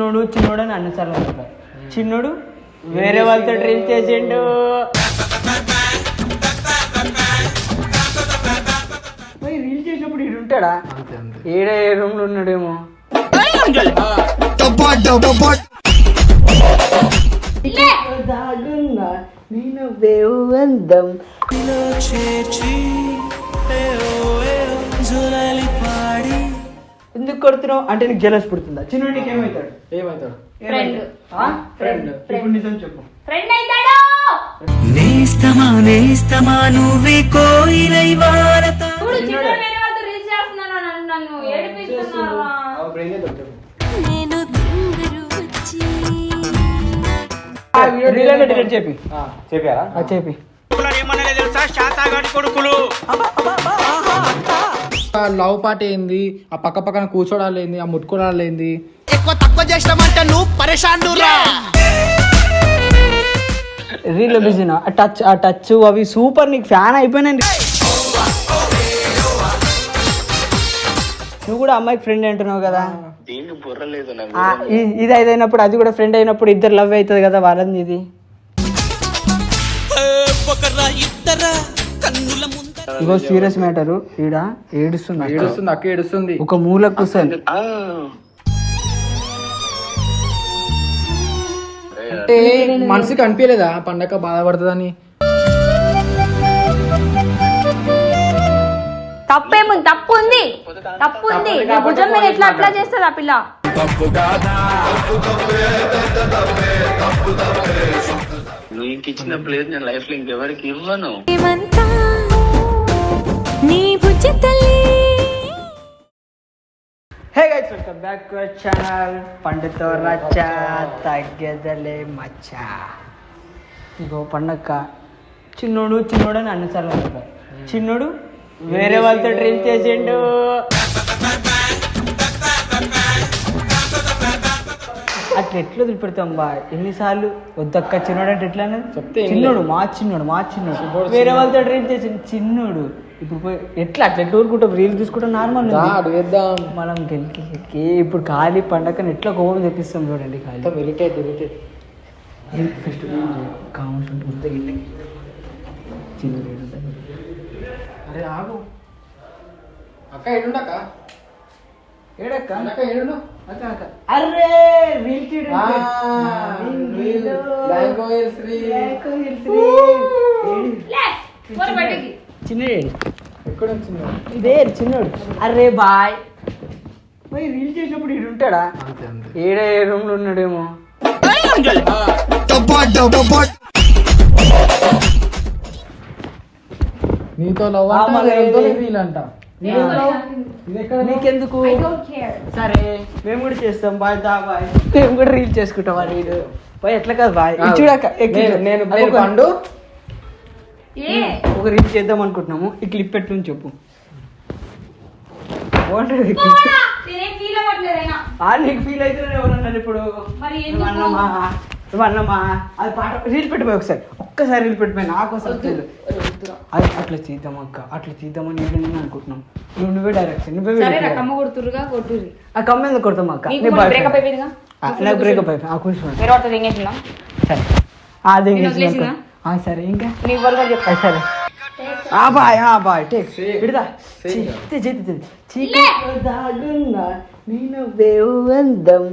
చిన్నోడు చిన్నోడు అని అన్నసార్లు అంటారు చిన్నోడు వేరే వాళ్ళతో డ్రీమ్ చేసిండు. మరి రీల్ చేసినప్పుడు ఈడు ఉంటాడా? ఏడ ఏ రూమ్లో. ఉన్నాడేమో దాగున్నా నేను వేవందం ఎందుకు కొడుతున్నావు? అంటే నీకు జలస్ పుడుతుందా? చిన్న నీకు ఏమవుతాడు ఏమవుతాడు ఫ్రెండ్ ఫ్రెండ్ ఇప్పుడు నిజం చెప్పు. ఫ్రెండ్ అవుతాడు నేస్తమా నేస్తమా నువ్వే కోయిలై వారతా. చూడు వేరే వాళ్ళతో రీల్స్ చేస్తున్నాను నన్ను నన్ను ఏడిపిస్తున్నావా చేద్దాం చెప్పు. నేను తిందరు వచ్చి. రీల్ అంటే డిలీట్ చెప్పి. చెప్పారా? ఆ లవ్ పాట ఏంది? ఆ పక్క పక్కన కూర్చోడాలు ఏంది ఆ ముట్టుకోవడాలు ఏంది రీల్ బిజీనా? ఆ టచ్ ఆ టచ్ అవి సూపర్ నీకు ఫ్యాన్ అయిపోయినండి నువ్వు కూడా అమ్మాయికి ఫ్రెండ్ అంటున్నావు కదా? ఆ, ఇ- ఇది అయినప్పుడు అది కూడా ఫ్రెండ్ అయినప్పుడు ఇద్దరు లవ్ అవుతుంది కదా వాళ్ళది ఇది ఇగో సీరియస్ మ్యాటర్. ఈడ ఏడుస్తుంది. ఏడుస్తుంది అక్క ఏడుస్తుంది. ఒక మూల కూర్చొని అంటే మనసుకి అనిపించలేదా? పండగ బాధపడుతుందని. తప్పేముంది? తప్పు ఉంది తప్పు ఉంది నీ భుజం మీద ఎట్లా అట్లా చేస్తుంది ఆ పిల్ల? నువ్వు ఇంక ఇచ్చిన ప్లేస్ నేను లైఫ్లో ఇంకెవరికి ఇవ్వను. నీ బుజ్జి తల్లి hey guys welcome back to our channel పండుతో రచ్చ తగ్గదలే మచ్చ. ఇగో పండక్క చిన్నోడు చిన్నోడు అని అన్నసార్లు అంటారు. చిన్నోడు వేరే వాళ్ళతో డ్రీమ్ చేసిండు. అట్లా ఎట్లా వదిలిపెడతాం బా? ఎన్నిసార్లు వద్దక్క చిన్నోడు అంటే ఎట్లా చెప్తే చిన్నోడు మా చిన్నోడు మా చిన్నోడు. చిన్నోడు, వేరే వాళ్ళతో డ్రీమ్ చేసిండు చిన్నోడు. ఇప్పుడు పోయి ఎట్లా అట్లా ఎట్లా ఊరుకుంటాం రీల్ తీసుకుంటాం నార్మల్ అడుగేద్దాం మనం గెలికి ఇప్పుడు ఖాళీ పండగని ఎట్లా కోపం తెప్పిస్తాం చూడండి ఖాళీ. ఇరిటేట్ ఇరిటేట్ ఫస్ట్ కామెంట్స్ ఉంటుంది చిన్న రేటు ఉంటుంది అరే ఆగు. అక్క ఏడుండక్క? ఏడక్క? అక్క ఏడుండు? అక్క అక్క. అరే రీల్ రీల్ చిన్న ఏడు. ఇదే చిన్నోడు. అరే బాయ్. పోయి రీల్ చేసినప్పుడు ఈడు ఉంటాడా? ఏడ ఏ రూమ్లో ఉన్నాడేమో. నీతో లవ్. రీల్ అంట. నీకెందుకు? ఐ డోంట్ కేర్ సరే మేము కూడా చేస్తాం. బాయ్ దా బాయ్. మేము కూడా రీల్ చేసుకుంటాం ఆ రీల్. బాయ్ ఎట్లా కాదు బాయ్. చూడక నేను పండు. ఒక రీల్ చేద్దాం అనుకుంటున్నాము. ఈ క్లిప్ ఎట్లుంది చెప్పు. బాగుంటుంది ఫీల్ నీకు ఎవరన్నారు ఇప్పుడు. అన్నమా నువ్వు అన్నమా అది పాట రీల్ పెట్టిపోయి ఒకసారి. ఒక్కసారి రీల్ పెట్టిపోయి నా కోసం తెలియదు. అది అట్లా తీద్దాం అక్క అట్లా తీద్దామని నేను అనుకుంటున్నాం. నువ్వు నువ్వే డైరెక్షన్ నువ్వే. కమ్మ కొడుతురుగా ఆ కమ్మ ఎందుకు కొడతాం అక్క. నీకు నీ మొన్న boyfriend. బ్రేకప్ అయిపోయిందిగా? ఆ, నాకు బ్రేకప్ అయిపోయి ఆ కూర్చోండి వేరే వాడితో ఎంగేసిందా సరే. అదే? సరే ఇంకా? నీ వరకు కూడా చెప్తా ఆ, సరే. ఆ బాయ్ ఆ బాయ్ టేక్. విడదా. చేతి చేతి చీకట్లో దాగున్న నేను వేవందం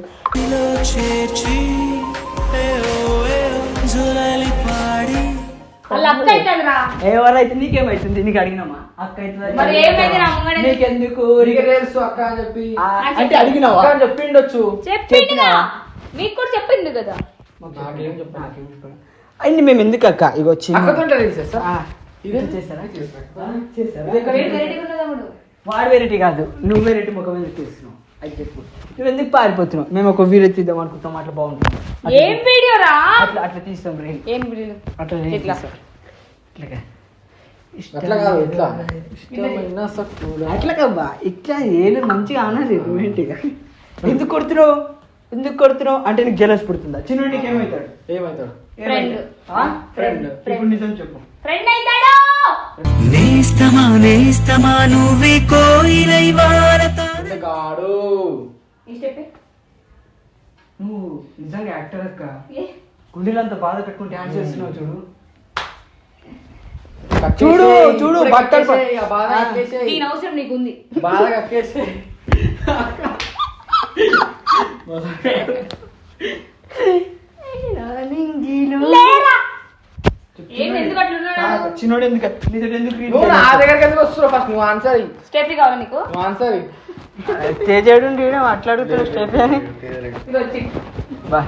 వాళ్ళ అవుతుందిరా ఎవరైతే నీకేమైతుంది? నీకు అడిగినామా? అక్క మరి ఏమైంది? నా ముంగడే? నీకెందుకు? నీకు తెలుసు అక్క అని చెప్పి. అంటే అడిగినావా? చెప్పిండొచ్చు. మీకు కూడా చెప్పింది కదా. నాకేం చెప్పు నాకేం చెప్పాడు? అన్ని మేము ఎందుకు అక్క? ఆ, చేస్తారా? వేడి వెరైటీ కాదు. నువ్వు వెరైటీ ముఖం ఎందుకు తీస్తున్నావు. అది చెప్పు. నువ్వు ఎందుకు పారిపోతున్నావు? మేము ఒక వీడియో తీద్దాం అనుకుంటాం అట్లా బాగుంటుంది. అట్లా ఏం వీడియో రా? అట్లా అట్లా తీస్తాం రీల్ ఏం వీడియో అట్లా రీల్ ఇట్లా. అట్లా కాదు ఇట్లా ఇష్టమైన- ఇష్టమైన సక్కుల. అట్లా కబ్బా ఇట్లా ఏలు మంచిగా అనాలి రొమాంటిక్గా ఎందుకు కొడుతున్నావు? ఎందుకు కొడుతున్నావు? అంటే నీకు జలస్ పుడుతుందా? చిన్న నీకు ఏమవుతాడు ఏమవుతాడు ఫ్రెండ్ ఆ? ఫ్రెండ్ ఇప్పుడు నిజం చెప్పు. ఫ్రెండ్ అవుతాడు నేస్తమా నేస్తమా నువ్వే కోయిలై వారతా అంటే గాడు. ఈ స్టెప్ నువ్వు నిజంగా యాక్టర్ అక్క. గుండెలంత బాధ పెట్టుకుని డాన్స్ చేస్తున్నావు చూడు. చూడు, చూడు, బట్టలు అవసరం నీకుంది. కక్కేసేయ్. లేరా ఏం ఎందుకు అట్లా ఉన్నాడు? చిన్నోడు ఎందుకు నీతో ఎందుకు నువ్వు నా దగ్గరికి ఎందుకు వస్తున్నావు? ఫస్ట్ నువ్వు ఆన్సర్ కావాలా నీకు? నువ్వు ఆన్సర్ ఇయ్యి. తేజాడు మాట్లాడుతాడు స్టెఫీ అని. ఇది వచ్చి బా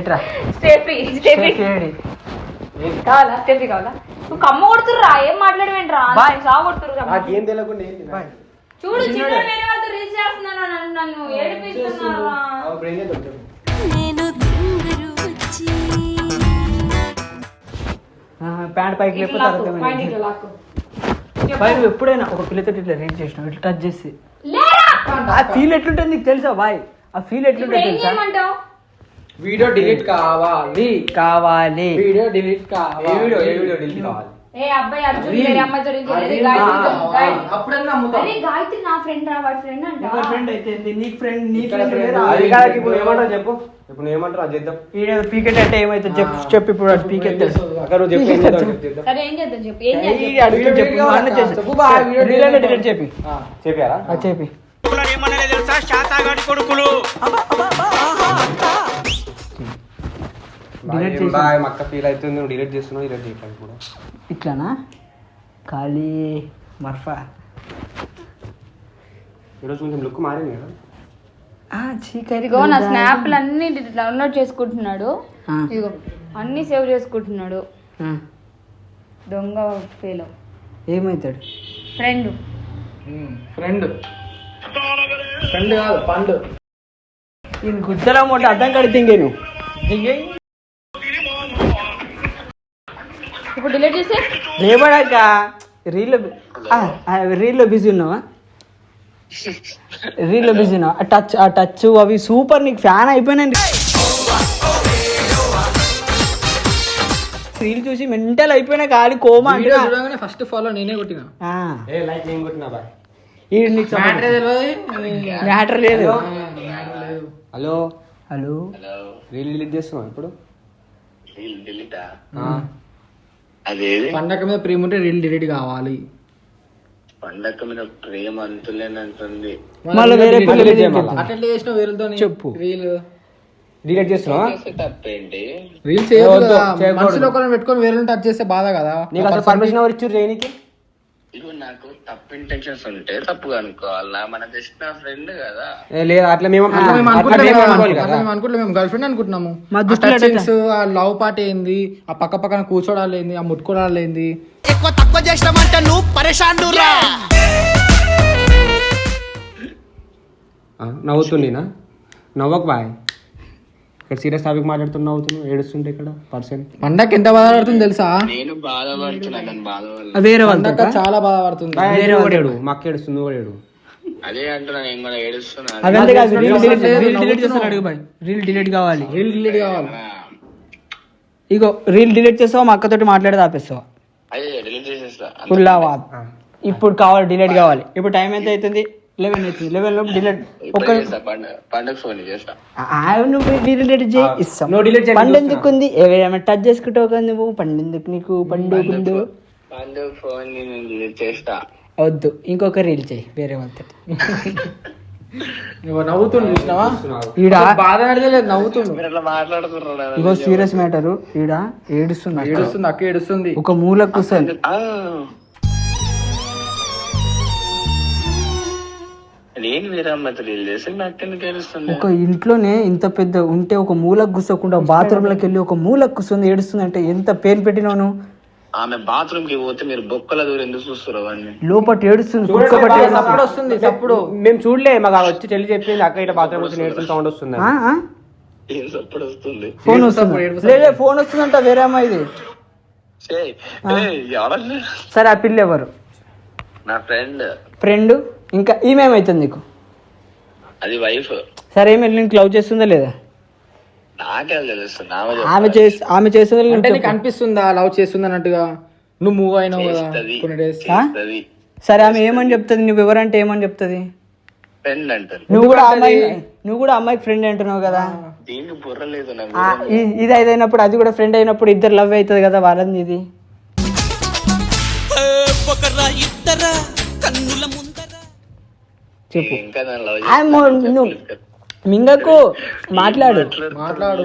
ఎట్రా స్టెఫీ స్టెఫీ. Steffi AD? కావాలా? నువ్వు కమ్మ కొడుతుర్రా? ఏం మాట్లాడమేంట్రా బాయ్. సాగొడుతురు నాకేం తెలియకుండా ఏంది నా? బాయ్. చూడు చిన్న వేరే వాళ్ళతో చేస్తున్నాను నన్ను. నేను దొంగరు వచ్చి ఆ, ప్యాంట్ పైకి లేకపోతే అర్థమైంది. నువ్వు ఎప్పుడైనా ఒక పిల్లతో ఇట్లా రీడ్ చేసినావు? ఇట్లా టచ్ చేసి. లేరా? ఆ ఫీల్ ఎట్లుంటుంది నీకు తెలుసా? బాయ్ ఆ ఫీల్ ఎట్లుంటుంది తెలుసా? వీడియో డిలీట్ కావాలి. కావాలి. వీడియో డిలీట్ కావాలి. ఏ వీడియో ఏ వీడియో డిలీట్ కావాలి? ఏ అబ్బాయి అర్జున్ Reel. వేరే అమ్మాయితో రీచ్ ఆ, అరే reel గాయత్రి కావాలి. గాయత్రి. అప్పుడన్నా నమ్ముతాం అరే గాయత్రి నా ఫ్రెండ్ రా వాడి ఫ్రెండ్ అంట. ఎవరి ఫ్రెండ్ అయితే ఏంది? నీకు ఫ్రెండ్ నీ ఇక్కడ ఫ్రెండ్ friend. వేరే అది ఆ కాదు ఇప్పుడు ఏమంటావు చెప్పు. ఇప్పుడు నువ్వు ఏమంటావు అది చేద్దాం. ఈడ పీకెట్ అంటే ఏమైతే చెప్పు చెప్పు ఇప్పుడు అది పీకెట్ అక్కడ నువ్వు చెప్పు ఏం చేద్దాం చెప్పు చేద్దాం సరే ఏం చేద్దాం చెప్పు? ఏం ఈ చేద్దాం? అడుగుతాడు చెప్పు నువ్వు అన్న చేసి చెప్పు. బా, వీడియో రీల్ అన్న delete delete చెప్పి. ఆ. చెప్పారా? అది చెప్పి. Delete చేసి. బాయ్ మక్క ఫీల్ అవుతుంది. నువ్వు డిలీట్ చేస్తున్నావు డిలీట్ చేయట్లేదు కూడా ఇట్లానా? ఖాళీ మర్ఫా. ఈరోజు కొంచెం లుక్ మారింది కదా? ఇదిగో నా స్నాప్లు అన్ని డౌన్లోడ్ చేసుకుంటున్నాడు. ఇదిగో అన్ని సేవ్ చేసుకుంటున్నాడు. దొంగ ఫెయిల్ ఏమవుతాడు ఫ్రెండ్. ఫ్రెండ్. ఫ్రెండ్ కాదు పండు. ఈయన గుద్దలో మొట్ట అర్థం కడి తింగేను ఇప్పుడు డిలీట్ చేసి. రేపడాక రీల్లో రీల్లో బిజీ ఉన్నావా? రీల్లో బిజీ ఉన్నావా? ఆ టచ్ ఆ టచ్ అవి సూపర్ నీకు ఫ్యాన్ అయిపోయినండి రీల్ చూసి మెంటల్ అయిపోయినా ఖాళీ కోమా అంటే చూడగానే ఫస్ట్ ఫాలో నేనే కొట్టిన. ఆ, ఏ లైక్ ఏం కొట్టినా బాయ్. ఈడు నీకు మ్యాటర్ తెలియదు మ్యాటర్ లేదు. Hello hello hello reel delete చేస్తున్నావు ఇప్పుడు? రీల్ డిలీటా ఆ. అదేది పండగ మీద ప్రేమ ఉంటే రీల్ డిలీట్ కావాలి పండగ మీద ప్రేమ అంతులేనంటుంది మళ్ళీ వేరే. మళ్ళా. అట్లా చేసిన వేరుతో చెప్పు. రీల్ డిలీట్ చేస్తున్నావా చేస్తే తప్పేంటి రీల్ చేయదు వద్దు, కదా. చేయకూడదు. మనసులో ఒకరిని పెట్టుకొని వేరే టచ్ చేస్తే బాధ కదా నీకు అసలు పర్మిషన్ ఎవరు ఇచ్చారు చేయనికి ఇగో నాకు తప్పు ఇంటెన్షన్స్ ఉంటే తప్పుగా అనుకోవాలా. మన జస్ట్ నా ఫ్రెండ్ కదా. ఏ, లేదు అట్లా మేము అనుకుంటున్నాం మేము గర్ల్ ఫ్రెండ్ అనుకుంటున్నాము. మా touchings, ఆ లవ్ పాట ఏంది ఆ పక్క పక్కన కూర్చోడాలు ఏంది ఆ ముట్టుకోడాలు ఏంది? ఆ, నవ్వుతుండీనా? నవ్వకు బాయ్. ఇక్కడ సీరియస్ టాపిక్ మాట్లాడుతున్నా నవ్వుతున్నావు ఏడుస్తుంటే ఇక్కడ పర్సన్ పండగ ఎంత బాధపడుతుంది తెలుసా? నేను బాధపడుతున్నా బాధ వల్ల వేరే పండగ వాళ్ళతో చాలా బాధపడుతుంది. వేరే వాళ్ళతో. ఏడు మక్క ఏడుస్తుంది నువ్వు కూడా ఏడు. అదే అంటున్నా నేను కూడా ఏడుస్తున్నా. అవంతే కాదు రీల్ డిలీట్ రీల్ డిలీట్ నవ్వుతున్నావు. చేస్తాను అడుగు బాయ్ రీల్ డిలీట్ కావాలి. రీల్ డిలీట్ కావాలి. ఇగో రీల్ డిలీట్ చేస్తావా? మా అక్కతోటి మాట్లాడి ఆపేస్తావా? అదే డిలీట్ చేసేస్తా. ఫుల్లావా ఇప్పుడు కావాలి డిలీట్ కావాలి. ఇప్పుడు టైం ఎంత అవుతుంది? లెవెన్ అవుతుంది లెవెన్ లోపు డిలీట్ ఇప్పుడు ఒక పండుగ ఫోన్ నువ్వు డిలీట్ చేయి. ఇస్తాం నువ్వు చేయి, పండు ఎందుకు ఉంది ఏమైనా టచ్ చేసుకుంటావు కదా నువ్వు? పండు ఎందుకు నీకు? పండు గుండు? పండుగ ఫోన్ నేను డిలీట్ చేస్తా. వద్దు. ఇంకొక రీల్ చేయి. వేరే వాళ్ళతో. నువ్వు నవ్వుతుండు చూసినావా? ఈడ? బాధ నవ్వుతుండు. ఇగో సీరియస్ మ్యాటర్ ఈడ. ఏడుస్తుంది అక్క ఏడుస్తుంది. ఒక మూల కూర్చొని నేను ఒక ఇంట్లోనే ఇంత పెద్ద ఉంటే ఒక మూలకు కూర్చోకుండా బాత్రూమ్లోకి వెళ్ళి ఒక మూలకు కూర్చొని ఏడుస్తుంది అంటే ఎంత పెయిన్ పెట్టినాను. ఆమె బాత్రూమ్కి పోతే మీరు బొక్కల దూరం ఎందుకు చూస్తారు అవన్నీ లోపల ఏడుస్తుంది ఏడుస్తుంది. సప్పుడు వస్తుంది సప్పుడు. మేము చూడలే మాకు వచ్చి చెల్లి చెప్పింది అక్క ఇట్లా బాత్రూమ్ వచ్చి నేర్చుకుని సౌండ్ వస్తుంది ఆ, ఆ? ఏం సప్పుడు వస్తుంది? ఫోన్ వస్తుంది. లేదే ఫోన్ వస్తుందంట వేరే ఏయ్, ఎవరన్నా? సరే ఆ పిల్ల ఎవరు? నా ఫ్రెండ్. ఫ్రెండ్? ఇంకా ఈమె ఏమైతుంది నీకు? అది వైఫ్ సరే ఏమి నీకు లవ్ చేస్తుందా లేదా? నాకే తెలుస్తుంది ఆమె ఆమె చేసి ఆమె చేస్తుందా లేదా అంటే నీకు అనిపిస్తుందా లవ్ చేస్తుంది అన్నట్టుగా? నువ్వు మూవ్ అయినావు కదా చేస్తది కొన్ని డేస్ ఆ? చేస్తది సరే ఆమె ఏమని చెప్తుంది? నువ్వు ఎవరంటే ఏమని చెప్తుంది? ఫ్రెండ్ అంటారు నువ్వు కూడా అమ్మాయి నువ్వు కూడా అమ్మాయికి ఫ్రెండ్ అంటున్నావు కదా? దీనికి బుర్ర లేదు నాకు. ఆ, ఇ- ఇది అయినప్పుడు అది కూడా ఫ్రెండ్ అయినప్పుడు ఇద్దరు లవ్ అవుతుంది కదా వాళ్ళని ఇది ఇంకా నన్ను మొ- నువ్వు మింగకు మాట్లాడు. మాట్లాడు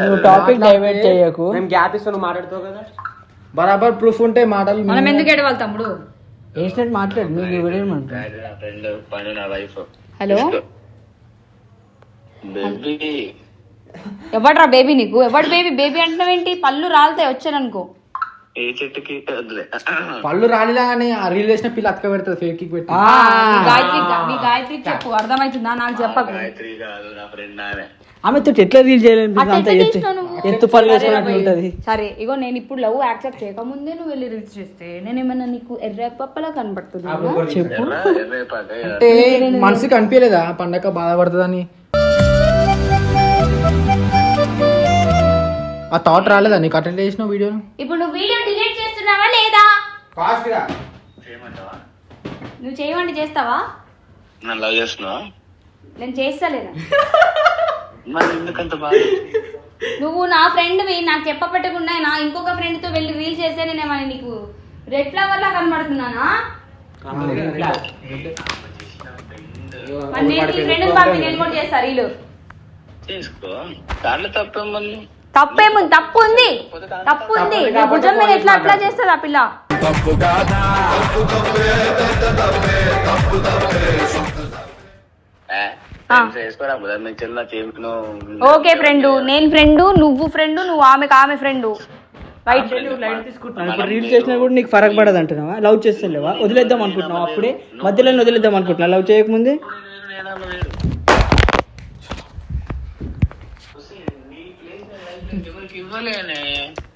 నువ్వు టాపిక్ డైవర్ట్ చేయకు. మేము గ్యాప్ ఇస్తాను మాట్లాడుతావు కదా? బరాబర్ ప్రూఫ్ ఉంటే మాటలు మనం ఎందుకు ఎడవాలి తమ్ముడు? వేసినట్టు మాట్లాడు నువ్వు ఎవరేమంటావు అది నా ఫ్రెండ్ పని నా వైఫ్ హలో బేబీ ఎవడ్రా బేబీ నీకు? ఎవడు బేబీ బేబీ అంటున్నావేంటి? పళ్ళు రాలుతాయి వచ్చాననుకో. ఏ చెట్టుకి? వద్దులే పళ్ళు రాలిలా అని ఆ రీల్ వేసిన పిల్ల అతక పెడుతుంది ఫేక్ కిక్ పెట్టి. ఆ, మీ గాయత్రి మీ గాయత్రి చెప్పు అర్థమవుతుందా నాకు చెప్పకు. గాయత్రి కాదు నా ఫ్రెండ్ ఆమె. ఆమెతో ఎట్లా రీల్ అట్లా అంత ఎట్లా ఎత్తు చేసినావు నువ్వు? ఎత్తు పళ్ళు సరే వేసుకున్నట్టు అబ్బాయి. ఉంటది. సరే ఇగో నేను ఇప్పుడు లవ్ యాక్సెప్ట్ చేయకముందే నువ్వు వెళ్ళి రీల్స్ చేస్తే నేను ఏమన్నా నీకు ఎర్ర పప్పలా కనబడుతున్నా చెప్పు. ఎర్ర ఎర్రేపాక అంటే మనసుకి అనిపించలేదా పండగ బాధపడుతుందని ఆ థాట్ రాలేదా? నీకు అటెండ్ చేసిన వీడియో ఇప్పుడు నువ్వు వీడియో డిలీట్ చేస్తున్నావా లేదా? చేయమంటావా? నువ్వు చేయమంటే చేస్తావా? నన్ను లవ్ చేస్తున్నావా నేను చేస్తలేనా. మరి ఎందుకంత బాగా నువ్వు నా ఫ్రెండ్వి నాకు చెప్పపెట్టకుండా నా ఇంకొక friend తో వెళ్ళి రీల్ చేస్తే నేను ఏమన్నా నీకు రెడ్ ఫ్లవర్ లా కనబడుతున్నానా? మరి నేను ఫ్రెండ్ పంపి నేను కూడా చేస్తా రీలు చేసుకో దాంట్లో తప్పేముంది తప్పేముంది? తప్పు ఉంది తప్పు ఉంది నీ భుజం మీద ఎట్లా అట్లా చేస్తుంది ఆ పిల్ల? Okay friend. నేను ఫ్రెండ్ నువ్వు ఫ్రెండ్ నువ్వు ఆమెకు ఆమె ఫ్రెండ్. రైట్ ఇప్పుడు రీల్ చేసినా కూడా నీకు ఫరక్ పడదు అంటున్నావా? లవ్ చేస్తలేవా? వదిలేద్దాం అనుకుంటున్నావా? అప్పుడే మధ్యలో వదిలేద్దాం అనుకుంటున్నా. లవ్ చేయకముందే?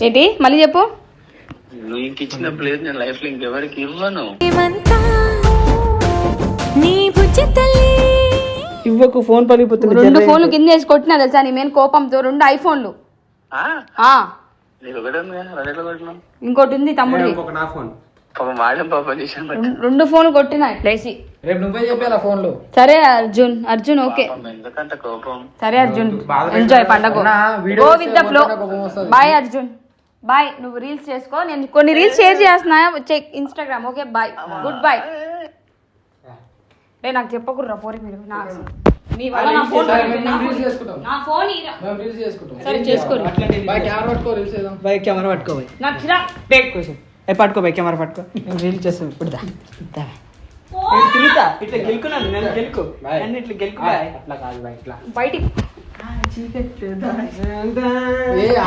ఏంటి? మళ్ళీ చెప్పు. నువ్వు ఇంక ఇచ్చిన ప్లేస్ నేను లైఫ్లో ఇంకెవరికి ఇవ్వను. ఇవ్వకు ఫోన్ పలిగిపోతుంది రెండు ఫోన్లు కింద వేసి కొట్టినా తెలుసా నీ మీద కోపంతో? రెండు ఐఫోన్లు. ఇంకోటి ఉంది తమ్ముడు రెండు ఫోన్లు కొట్టినా ఇట్లేసి. రేపు నువ్వే చెప్పాలి ఆ ఫోన్లో. సరే అర్జున్ అర్జున్ ఓకే. పాపం ఎందుకంత కోపం. సరే అర్జున్ ఎంజాయ్ పండగ. వీడియో చేస్తే with the flow. Bye Arjun. Bye నువ్వు రీల్స్ చేసుకో. నేను కొన్ని రీల్స్ షేర్ చేస్తున్నా. Check Instagram okay? Bye goodbye రే నాకు చెప్పకుర్రా పోరి మీరు. నా మీ వల్ల నా ఫోన్ నా రీల్స్ ఫోన్- చేసుకుంటాం. నా ఫోన్ ఇరా. మేము రీల్స్ చేసుకుంటాం. సరే చేసుకోరు. బాయ్ కెమెరా పట్టుకో రీల్స్ చేద్దాం. బై కెమెరా పట్టుకోబోయ్ నాకు చిరా. కోసం ఏ పట్టుకో బై కెమెరా పట్టుకో. నేను రీల్ చేస్తాను ఇప్పుడు దా. ఇట్లా గెలుకున్నాను నేను గెలుకు. నన్ను ఇట్లా గెలుకు బాయ్. అట్లా కాదు బా ఇట్లా. బయటికి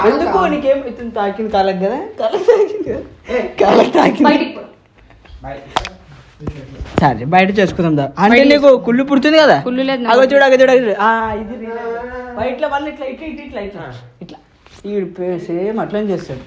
ఎందుకు. నీకేం ఇతను తాకింది కాలకు కదా? కాలకు తాకింది కదా. కాలకు తాకింది. సరే బయట చేసుకుందాం దా. అంటే నీకు కుళ్ళు పుడుతుంది కదా? కుళ్ళు లేదు అగో చూడు అగో చూడు అగో ఇది బయట ఇట్లా ఇట్లా ఇట్లా ఇట్లా ఇట్లా. ఇట్లా. ఈ సేమ్ అట్లనే చేస్తాడు.